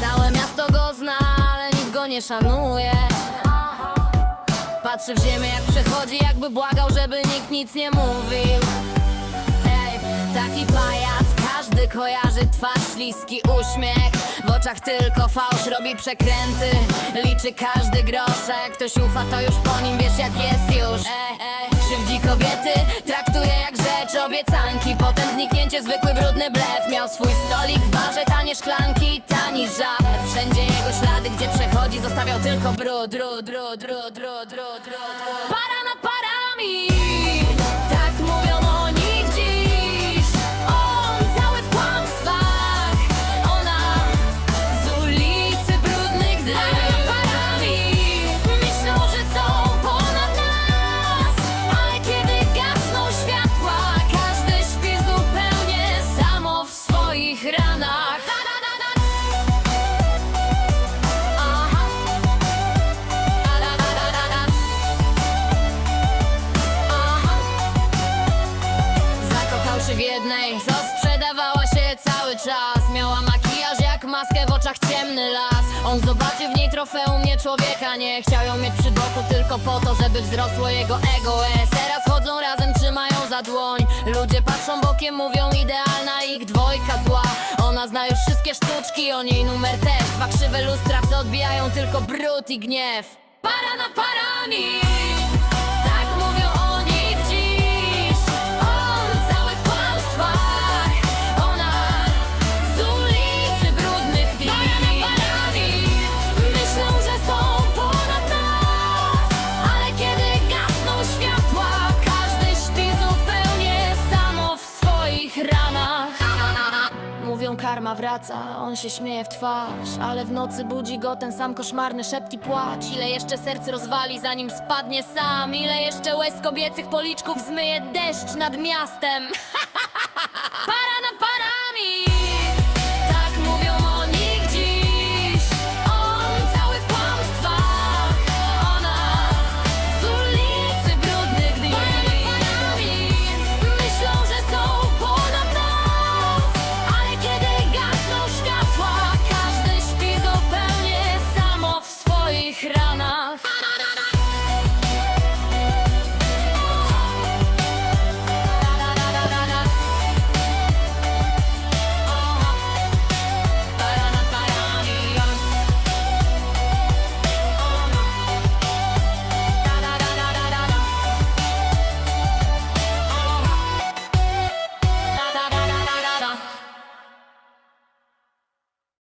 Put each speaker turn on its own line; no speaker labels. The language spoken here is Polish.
Całe miasto go zna, ale nikt go nie szanuje. Patrzy w ziemię jak przechodzi, jakby błagał, żeby nikt nic nie mówił Ej, taki pajac, każdy kojarzy twarz, śliski uśmiech. W oczach tylko fałsz, robi przekręty. Liczy każdy groszek, ktoś ufa, to już po nim wiesz jak jest już. Ej, ej, krzywdzi kobiety, traktuje jak rzecz. Obiecanki. Potem zniknięcie, zwykły brudny blef. Miał swój stolik w barze, tanie szklanki, tani żab Wszędzie jego ślady, gdzie przechodzi, zostawiał tylko brud, brud, brud, brud, brud, brud, brud. Para jednej, co sprzedawała się cały czas. Miała makijaż jak maskę w oczach ciemny las. On zobaczył w niej trofeum nie człowieka Nie. Chciał ją mieć przy boku tylko po to, żeby wzrosło jego ego. S Teraz chodzą razem, trzymają za dłoń. Ludzie patrzą bokiem, mówią idealna ich dwojka zła. Ona zna już wszystkie sztuczki, o niej numer też. Dwa krzywe lustra, co odbijają tylko brud i gniew. Para na parami karma wraca, on się śmieje w twarz Ale w nocy budzi go ten sam koszmarny szept i płacz. Ile jeszcze serc rozwali zanim spadnie sam? Ile jeszcze łez kobiecych policzków zmyje deszcz nad miastem